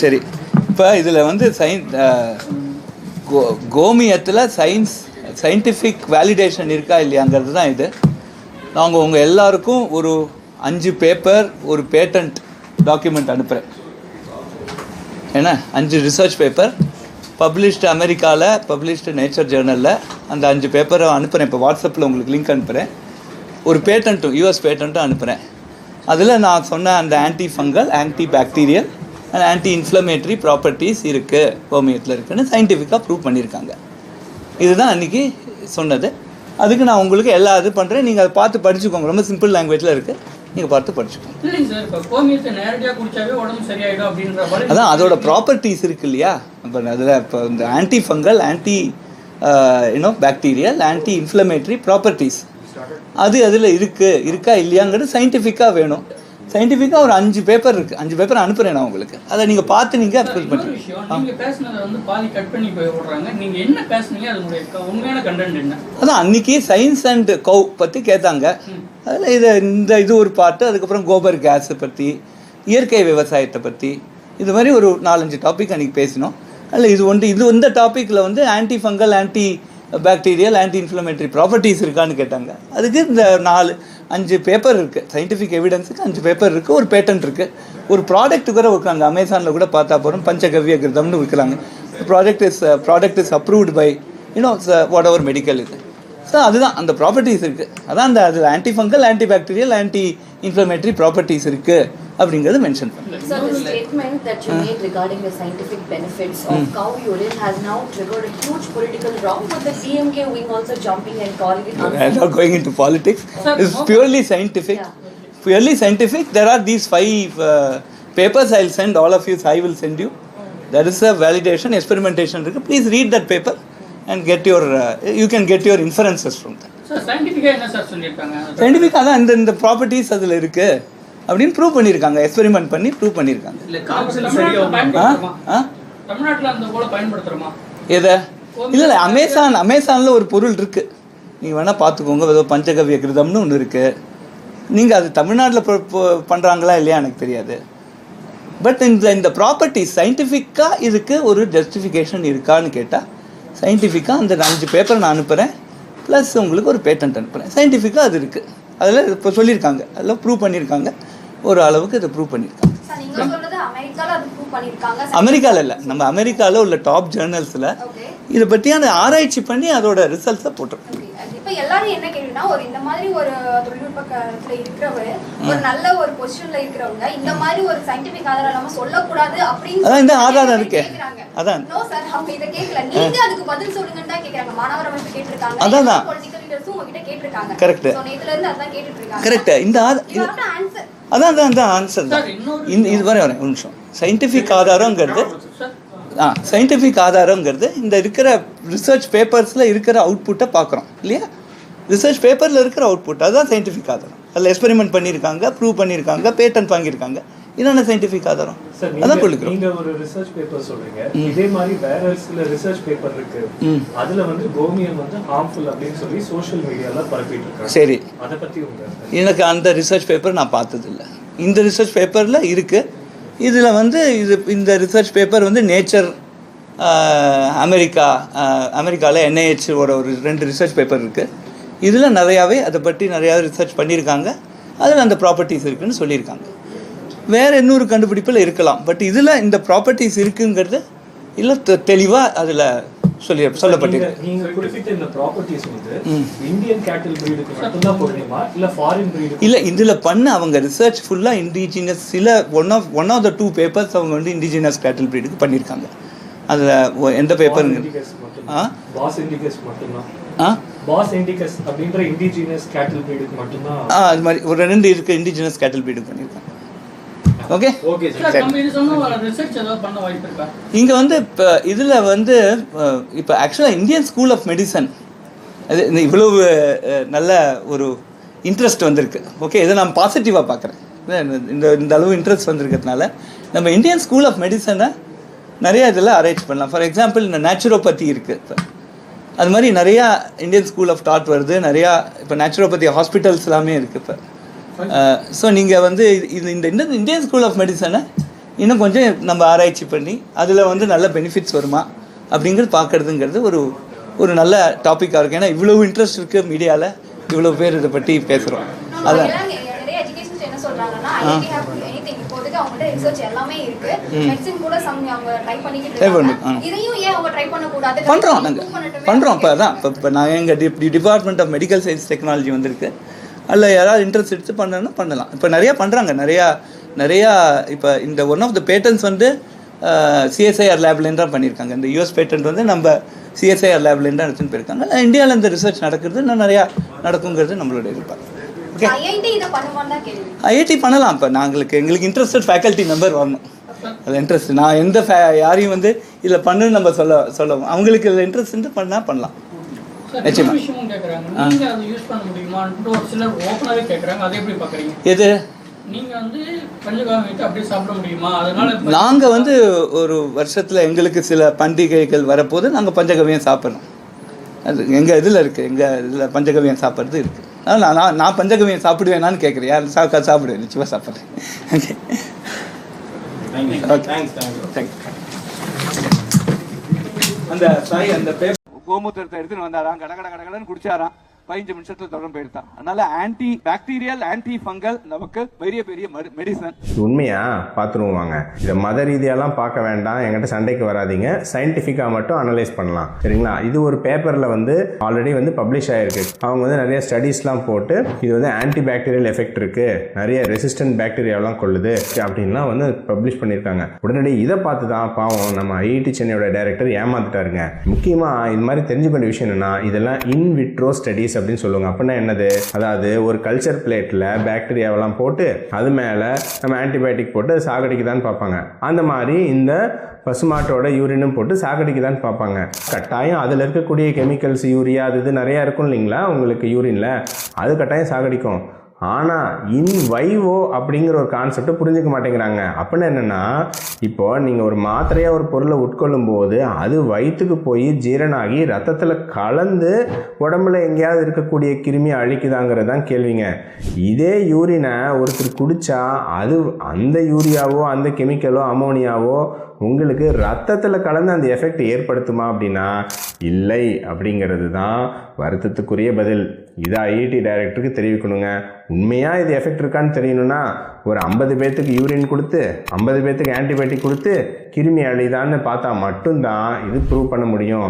சரி. இப்போ இதில் வந்து சயின் கோ கோமியத்தில் சயின்ஸ் சயின்டிஃபிக் வேலிடேஷன் இருக்கா இல்லையாங்கிறது தான் இது. நாங்கள் உங்கள் எல்லாருக்கும் ஒரு அஞ்சு பேப்பர் ஒரு பேட்டன்ட் டாக்குமெண்ட் அனுப்புகிறேன் ஏன்னா அஞ்சு ரிசர்ச் பேப்பர் பப்ளிஷ்டு அமெரிக்காவில் பப்ளிஷ்டு நேச்சர் ஜேர்னலில் அந்த அஞ்சு பேப்பரை அனுப்புகிறேன் இப்போ வாட்ஸ்அப்பில் உங்களுக்கு லிங்க் அனுப்புகிறேன் ஒரு பேட்டன்ட்டும் யூஎஸ் பேட்டன்ட்டும் அனுப்புகிறேன் அதில் நான் சொன்ன அந்த anti fungal anti bacterial and anti inflammatory properties இருக்குது ஹோமியத்தில் இருக்குன்னு சயின்டிஃபிக்காக ப்ரூவ் பண்ணியிருக்காங்க. இதுதான் அன்றைக்கி சொன்னது. அதுக்கு நான் உங்களுக்கு எல்லா இது பண்ணுறேன் நீங்கள் அதை பார்த்து படிச்சுக்கோங்க. ரொம்ப சிம்பிள் லாங்குவேஜில் இருக்குது நீங்கள் பார்த்து படிச்சுக்கோங்க. அதான் அதோட ப்ராப்பர்ட்டிஸ் இருக்கு இல்லையா? இப்போ அதில் இப்போ இந்த anti fungal anti you know bacterial anti inflammatory properties அது அதில் இருக்குது இருக்கா இல்லையாங்கிறது சயின்டிஃபிக்காக வேணும். சயின்டிஃபிக்காக ஒரு அஞ்சு பேப்பர் இருக்குது அஞ்சு பேப்பர் அனுப்புகிறேன் நான் உங்களுக்கு. அதை நீங்கள் பார்த்து நீங்கள் அப்ரோச் இன்னொரு பண்ணுறீங்க அதான் அன்னைக்கு சயின்ஸ் அண்ட் கவ் பற்றி கேட்டாங்க. அதில் இது இந்த இது ஒரு பாட்டு அதுக்கப்புறம் கோபர் கேஸை பற்றி இயற்கை விவசாயத்தை பற்றி இது மாதிரி ஒரு நாலஞ்சு டாபிக் அன்றைக்கி பேசினோம். அதில் இது ஒன்று இது இந்த டாப்பிக்கில் வந்து anti fungal anti bacterial anti inflammatory properties இருக்கான்னு கேட்டாங்க. அதுக்கு இந்த நாலு அஞ்சு பேப்பர் இருக்குது சயின்டிஃபிக் எவிடன்ஸுக்கு அஞ்சு பேப்பர் இருக்குது ஒரு பேட்டன்ட் இருக்குது ஒரு ப்ராடக்ட் கூட விற்கிறாங்க. அமேசானில் கூட பார்த்தா போகிறோம் பஞ்சகவ்ய கிருதம்னு விற்கிறாங்க. Product is product is approved by you know whatever medical இது. ஸோ அதுதான். அந்த ப்ராப்பர்ட்டிஸ் இருக்குது அதான் அந்த அதில் anti fungal anti bacterial anti inflammatory properties இருக்குது அப்படிங்கிறது மென்ஷன் பண்ணுறேன் So the statement that you made regarding the scientific benefits of cow urine has now triggered a huge political row with the DMK wing also jumping and calling it I'm unfair. not going into politics. Sir, It's no- purely scientific. Yeah. Purely scientific. There are these five uh, papers I'll send all of you. I will send you. There is a validation, experimentation. இருக்கு. Please read that paper and get your. Uh, you can get your inferences from that. Sir சயின்டிஃபிக்காக என்ன sir சொல்லியிருக்காங்க சயின்டிஃபிக்காக தான் இந்த இந்த properties அதில் இருக்கு அப்படின்னு ப்ரூவ் பண்ணியிருக்காங்க. எக்ஸ்பெரிமெண்ட் பண்ணி ப்ரூவ் பண்ணியிருக்காங்க. எதை? இல்லை இல்லை அமேசான் அமேசானில் ஒரு பொருள் இருக்குது நீங்கள் வேணால் பார்த்துக்கோங்க. ஏதோ பஞ்சகவ்ய கிருதம்னு ஒன்று இருக்குது நீங்கள் அது தமிழ்நாட்டில் பண்ணுறாங்களா இல்லையா எனக்கு தெரியாது. பட் இந்த இந்த ப்ராப்பர்ட்டிஸ் சயின்டிஃபிக்காக இதுக்கு ஒரு ஜஸ்டிஃபிகேஷன் இருக்கான்னு கேட்டால் சயின்டிஃபிக்காக அந்த அஞ்சு பேப்பர் நான் அனுப்புகிறேன் ப்ளஸ் உங்களுக்கு ஒரு பேட்டன்ட் அனுப்புகிறேன் சயின்டிஃபிக்காக அது இருக்குது அதில் இப்போ சொல்லியிருக்காங்க. அதில் ப்ரூவ் பண்ணியிருக்காங்க. ஒரு அளவுக்கு இதை ப்ரூவ் பண்ணியிருக்காங்க அமெரிக்காவில் இல்லை நம்ம அமெரிக்காவில் உள்ள டாப் ஜேர்னல்ஸில் இதை பற்றியான ஆராய்ச்சி பண்ணி அதோட ரிசல்ட்ஸை போட்டிருக்கோம் இப்ப எல்லாரும் என்ன கேள்வினா ஒரு இந்த மாதிரி ஒரு தொழில்நுட்ப காலத்துல இருக்கிறவர் ஒரு நல்ல ஒரு பொசிஷன்ல இருக்கிறவங்க இந்த மாதிரி ஒரு சயின்டிபிக் ஆதாரம் இல்லாம சொல்லக்கூடாது அப்படின்னு அதான் இந்த ஆதாரம் இருக்கே. அதான். No sir, அவங்க இதை கேட்கல. நீங்க அதுக்கு பதில் சொல்லுங்கன்னு தான் கேக்குறாங்க. மாணவர் அமைப்பு கேட்டிருக்காங்க. அதான் எல்லா தான். political leaders-உம் உங்ககிட்ட கேட்டிருக்காங்க. Correct. So, நேத்துல இருந்து அதான் கேட்டுட்டு இருக்காங்க. கரெக்டு இந்த அதான் அதான் அதான் ஆன்சர் தான். இந்த இது வரை வரேன் ஒரு நிமிஷம். சயின்டிஃபிக் ஆதாரங்கிறது ஆ சயின்டிஃபிக் ஆதாரங்கிறது இந்த இருக்கிற ரிசர்ச் பேப்பர்ஸில் இருக்கிற அவுட்புட்டை பார்க்குறோம் இல்லையா? ரிசர்ச் பேப்பரில் இருக்கிற அவுட்புட் அதுதான் சயின்டிஃபிக் ஆதாரம். அதில் எக்ஸ்பெரிமெண்ட் பண்ணியிருக்காங்க ப்ரூவ் பண்ணியிருக்காங்க பேட்டன் வாங்கியிருக்காங்க. இதான சயின்டிஃபிக் ஆதாரம்? அதான் கொடுக்குறோம் நீங்க ஒரு ரிசர்ச் பேப்பர் சொல்றீங்க. இதே மாதிரி வேற சில ரிசர்ச் பேப்பர் இருக்கு. அதுல வந்து கோமியம் வந்து ஹார்ம்ஃபுல் அப்படின்னு சொல்லி சோஷியல் மீடியால பரப்பிட்டு இருக்காங்க. சரி. அத பத்தி உங்க எனக்கு அந்த ரிசர்ச் பேப்பர் நான் பார்த்ததில்ல. இந்த ரிசர்ச் பேப்பரில் இருக்குது இதில் வந்து இது இந்த ரிசர்ச் பேப்பர் வந்து நேச்சர் அமெரிக்கா அமெரிக்காவில் என்ஐஹெச் ஒரு ரெண்டு ரிசர்ச் பேப்பர் இருக்குது இதில் நிறையாவே அதை பற்றி நிறையா ரிசர்ச் பண்ணியிருக்காங்க. அதில் அந்த ப்ராப்பர்ட்டிஸ் இருக்குன்னு சொல்லியிருக்காங்க. வேறு இன்னொரு கண்டுபிடிப்பில் இருக்கலாம். பட் இதில் இந்த ப்ராப்பர்ட்டிஸ் இருக்குங்கிறது இல்லை தெளிவாக அதில் சொல்லி சொல்லப்பட்டிருக்கு. நீங்க- குறிப்பிட்ட இந்த ப்ராப்பர்ட்டிஸ் வந்து இந்தியன் கேட்டில் பிரீடுக்கு மட்டும்தான் பொருந்துமா இல்ல ஃபாரின் பிரீடு இல்லை இதில் பண்ண அவங்க ரிசர்ச் ஃபுல்லாக இண்டிஜினஸ் சில one of one of the two papers அவங்க வந்து இண்டிஜினஸ் கேட்டில் ப்ரீடுக்கு பண்ணியிருக்காங்க. அதில் எந்த பேப்பருங்க ஆ? பாஸ் இண்டிகஸ் மட்டும்தான். ஆ? பாஸ் இண்டிகஸ் அப்படின்ற இண்டிஜினஸ் கேட்டில் பிரீடுக்கு மட்டும்தான். ஆ அது மாதிரி ஒரு ரெண்டு இருக்குது இண்டிஜினஸ் கேட்டில் ப்ரீடுக்கு பண்ணியிருக்காங்க. ஓகே ஓகே சார் நம்ம இது சொன்ன ரிசர்ச் ஏதாவது பண்ண வாய்ப்பு இருக்கா? இங்கே வந்து இப்போ இதில் வந்து இப்போ ஆக்சுவலாக இந்தியன் ஸ்கூல் ஆஃப் மெடிசன் அது இந்த இவ்வளவு நல்ல ஒரு இன்ட்ரெஸ்ட் வந்திருக்கு. ஓகே இதை நான் பாசிட்டிவாக பார்க்குறேன். இந்த இந்த அளவு இன்ட்ரெஸ்ட் வந்திருக்கிறதுனால நம்ம இந்தியன் ஸ்கூல் ஆஃப் மெடிசனை நிறைய இதில் அரேஞ்ச் பண்ணலாம். ஃபார் எக்ஸாம்பிள் இந்த நேச்சுரோபதி இருக்குது இப்போ அது மாதிரி நிறையா இந்தியன் ஸ்கூல் ஆஃப் டாட் வருது. நிறையா இப்போ நேச்சுரோபதி ஹாஸ்பிட்டல்ஸ் எல்லாமே இருக்குது இப்போ. ஸோ நீங்கள் வந்து இது இந்த இந்த இந்தியன் ஸ்கூல் ஆஃப் மெடிசனை இன்னும் கொஞ்சம் நம்ம ஆராய்ச்சி பண்ணி அதில் வந்து நல்ல பெனிஃபிட்ஸ் வருமா அப்படிங்கிறது பார்க்கறதுங்கிறது ஒரு ஒரு நல்ல டாப்பிக்காக இருக்குது ஏன்னா இவ்வளோ இன்ட்ரெஸ்ட் இருக்குது மீடியாவில் இவ்வளோ பேர் இதை பற்றி பேசுகிறோம் அதான். எல்லாம் நெ- நிறைய எஜுகேஷன்ஸ் என்ன சொல்றாங்கன்னா ஐஐடி ஹேவ் எனிதிங் இப்போதைக்கு அவங்ககிட்ட ரிசர்ச் எல்லாமே இருக்கு. மெடிசின் கூட சம் அவங்க ட்ரை பண்ணிக்கிட்டு Try இருக்காங்க. பண்ணு, ஆ. இதையும் ஏன் அவங்க ட்ரை பண்ண கூடாது பண்ணுறோம் நாங்கள் பண்ணுறோம் இப்போ அதான் இப்போ இப்போ நான் எங்கள் department of medical science technology வந்திருக்கு. அதில் யாராவது இன்ட்ரெஸ்ட் எடுத்து பண்ணணும்னா பண்ணலாம். இப்போ நிறையா பண்ணுறாங்க நிறையா நிறையா இப்போ இந்த ஒன் ஆஃப் த பேட்டன்ஸ் வந்து சிஎஸ்ஐஆர் லேப்லேருந்து தான் பண்ணியிருக்காங்க. இந்த யூஎஸ் பேட்டன்ட் வந்து நம்ம சிஎஸ்ஐஆர் லேப்லேருந்து தான் எடுத்துன்னு போயிருக்காங்க. இந்தியாவில் இந்த ரிசர்ச் நடக்கிறது இன்னும் நிறையா நடக்குங்கிறது நம்மளோட எதிர்பார்ப்பு ஓகே ஐஐடி பண்ணலாம். இப்போ நாங்களுக்கு எங்களுக்கு இன்ட்ரெஸ்டட் ஃபேக்கல்ட்டி மெம்பர் வரணும். அதில் இன்ட்ரெஸ்ட் நான் எந்த ஃபே யாரையும் வந்து இதில் பண்ணுன்னு நம்ம சொல்ல சொல்ல அவங்களுக்கு இதில் இன்ட்ரெஸ்ட் பண்ணால் பண்ணலாம். நிச்சயமா. நீங்க எது? நீங்க வந்து பஞ்சகாலம் வைத்து அப்படியே சாப்பிட முடியுமா? அதனால இப்ப- நாங்கள் வந்து ஒரு வருஷத்தில் எங்களுக்கு சில பண்டிகைகள் வரப்போது நாங்கள் பஞ்சகவியம் சாப்பிட்றோம். அது எங்கள் இதில் இருக்குது எங்கள் இதில் பஞ்சகவியம் சாப்பிட்றது இருக்குது அதனால் நான் நான் பஞ்சகவியம் சாப்பிடுவேனான்னு கேட்குறேன் யார் சாக்கா சாப்பிடுவேன் நிச்சயமாக சாப்பிட்றேன். ஓகே ஓகே தேங்க்யூ அந்த சாரி அந்த பேப்பர் கோமூத்திரத்தை எடுத்துன்னு வந்தாராம். கட கட கட குடிச்சாராம். பதினஞ்சு நிமிஷத்துல தொடர்ந்து போயிருந்தான் அதனால ஆன்டி பாக்டீரியல் ஆன்டி ஃபங்கல் நமக்கு பெரிய பெரிய மெடிசன் உண்மையா? பாத்துருவோம் வாங்க. இதை மத ரீதியாலாம் பார்க்க வேண்டாம். என்கிட்ட சண்டைக்கு வராதீங்க. சயின்டிஃபிக்காக மட்டும் அனலைஸ் பண்ணலாம். சரிங்களா? இது ஒரு பேப்பரில் வந்து ஆல்ரெடி வந்து பப்ளிஷ் ஆகிருக்கு அவங்க வந்து நிறைய ஸ்டடீஸ்லாம் போட்டு இது வந்து ஆன்டி பாக்டீரியல் எஃபெக்ட் இருக்குது நிறைய ரெசிஸ்டன்ட் பாக்டீரியாவெலாம் கொள்ளுது. அப்படின்லாம் வந்து பப்ளிஷ் பண்ணியிருக்காங்க. உடனடி இதை பார்த்து தான் பாவம் நம்ம ஐஐடி சென்னையோட டைரக்டர் ஏமாத்துட்டாருங்க முக்கியமாக இது மாதிரி தெரிஞ்சுக்க வேண்டிய விஷயம் என்னன்னா இதெல்லாம் இன்விட்ரோ ஸ்டடீஸ் அப்படின்னு சொல்லுவாங்க. அப்படின்னா என்னது? அதாவது ஒரு கல்ச்சர் பிளேட்டில் பாக்டீரியாவெல்லாம் போட்டு அது மேலே நம்ம ஆன்டிபயோட்டிக் போட்டு சாகடிக்குதான்னு பார்ப்பாங்க. அந்த மாதிரி இந்த பசுமாட்டோட யூரினும் போட்டு சாகடிக்குதான்னு பார்ப்பாங்க. கட்டாயம் அதில் இருக்கக்கூடிய கெமிக்கல்ஸ் யூரியா அது இது நிறையா இருக்கும் இல்லைங்களா? உங்களுக்கு யூரினில் அது கட்டாயம் சாகடிக்கும். ஆனால் இன் வைவோ அப்படிங்கிற ஒரு கான்செப்டை புரிஞ்சுக்க மாட்டேங்கிறாங்க. அப்படின்னு என்னென்னா இப்போ நீங்கள் ஒரு மாத்திரையாக ஒரு பொருளை உட்கொள்ளும் போது அது வயிற்றுக்கு போய் ஜீரணாகி ரத்தத்தில் கலந்து உடம்புல எங்கேயாவது இருக்கக்கூடிய கிருமி அழிக்குதாங்கிறது தான் கேள்விங்க. இதே யூரினை ஒருத்தர் குடித்தா அது அந்த யூரியாவோ அந்த கெமிக்கலோ அமோனியாவோ உங்களுக்கு ரத்தத்தில் கலந்து அந்த எஃபெக்ட் ஏற்படுத்துமா அப்படின்னா இல்லை அப்படிங்கிறது தான் வருத்தத்துக்குரிய பதில். இதை ஐஐடி டைரக்டருக்கு தெரிவிக்கணுங்க. உண்மையாக இது எஃபெக்ட் இருக்கான்னு தெரியணும்னா ஒரு ஐம்பது பேர்த்துக்கு யூரின் கொடுத்து ஐம்பது பேர்த்துக்கு ஆன்டிபயோட்டிக் கொடுத்து கிருமி அழிதான்னு பார்த்தா மட்டும்தான் இது ப்ரூவ் பண்ண முடியும்.